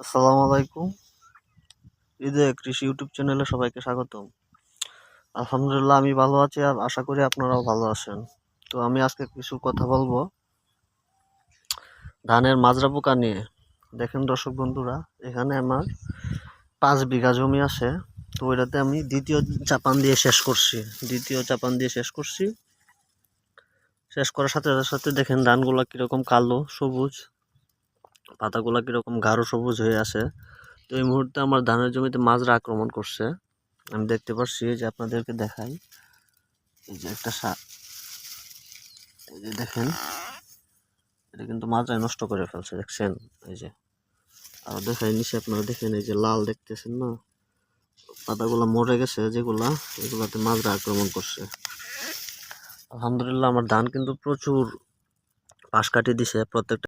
আসসালামু আলাইকুম। ঈদে কৃষি ইউটিউব চ্যানেলে সবাইকে স্বাগতম। আলহামদুলিল্লাহ, আমি ভালো আছি আর আশা করি আপনারাও ভালো আছেন। তো আমি আজকে কিছু কথা বলব। ধানের মাজরা পোকা নিয়ে। দেখেন দর্শক বন্ধুরা, এখানে আমার পাঁচ বিঘা জমি আছে। তো ওইটাতে আমি দ্বিতীয় চাপান দিয়ে শেষ করছি। দ্বিতীয় চাপান দিয়ে শেষ করছি। শেষ করার সাথে সাথে দেখেন ধানগুলো কীরকম কালো, সবুজ। পাতাগুলা কীরকম গাঢ় সবুজ হয়ে আছে। তো এই মুহূর্তে আমার ধানের জমিতে মাজরা আক্রমণ করছে। আমি দেখতে পাচ্ছি যে আপনাদেরকে দেখাই। এই যে একটা সা এই যে দেখেন, এটা কিন্তু মাজরায় নষ্ট করে ফেলছে, দেখছেন? এই যে, আর দেখাই, নিচে আপনারা দেখেন, এই যে লাল দেখতেছেন না? পাতাগুলো মরে গেছে, যেগুলা, এগুলাতে মাজরা আক্রমণ করছে। আলহামদুলিল্লাহ, আমার ধান কিন্তু প্রচুর পাশ কাটিয়ে দিছে, প্রত্যেকটা